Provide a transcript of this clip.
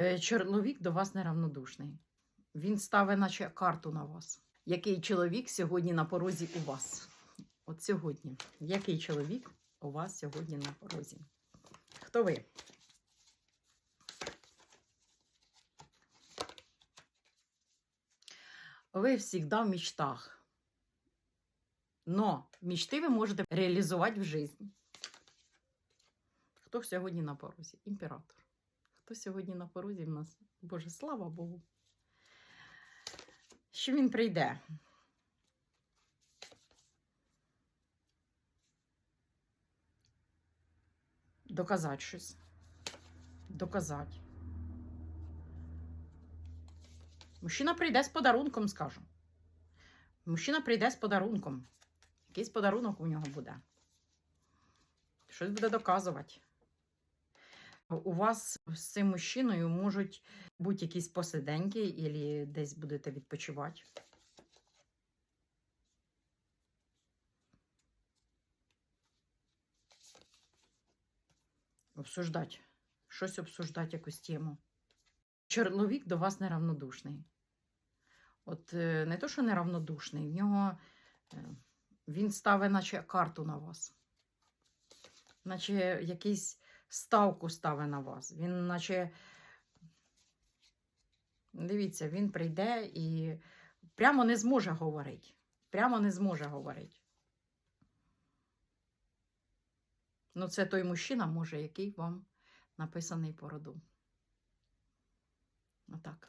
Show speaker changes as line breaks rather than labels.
Е, Чоловік до вас неравнодушний. Він ставить наче карту на вас. Який чоловік сьогодні на порозі у вас? От сьогодні. Який чоловік у вас сьогодні на порозі? Хто ви? Ви завжди в мечтах. Но мечти ви можете реалізувати в житті. Хто сьогодні на порозі? Імператор. Хто сьогодні на порозі в нас? Боже, слава Богу. Що він прийде? Доказати щось. Доказати. Мужчина прийде з подарунком, скажу. Мужчина прийде з подарунком. Якийсь подарунок у нього буде. Щось буде доказувати. У вас з цим мужчиною можуть бути якісь посиденьки, або десь будете відпочивати. Обсуждати. Щось обсуждати, якусь тему. Чоловік до вас неравнодушний. От е, не то, що неравнодушний, в нього е, він ставить, наче карту на вас. Наче якийсь ставку ставить на вас. Він, наче, дивіться, він прийде і прямо не зможе говорити. Прямо не зможе говорити. Ну, це той мужчина, може, який вам написаний по роду. Отак.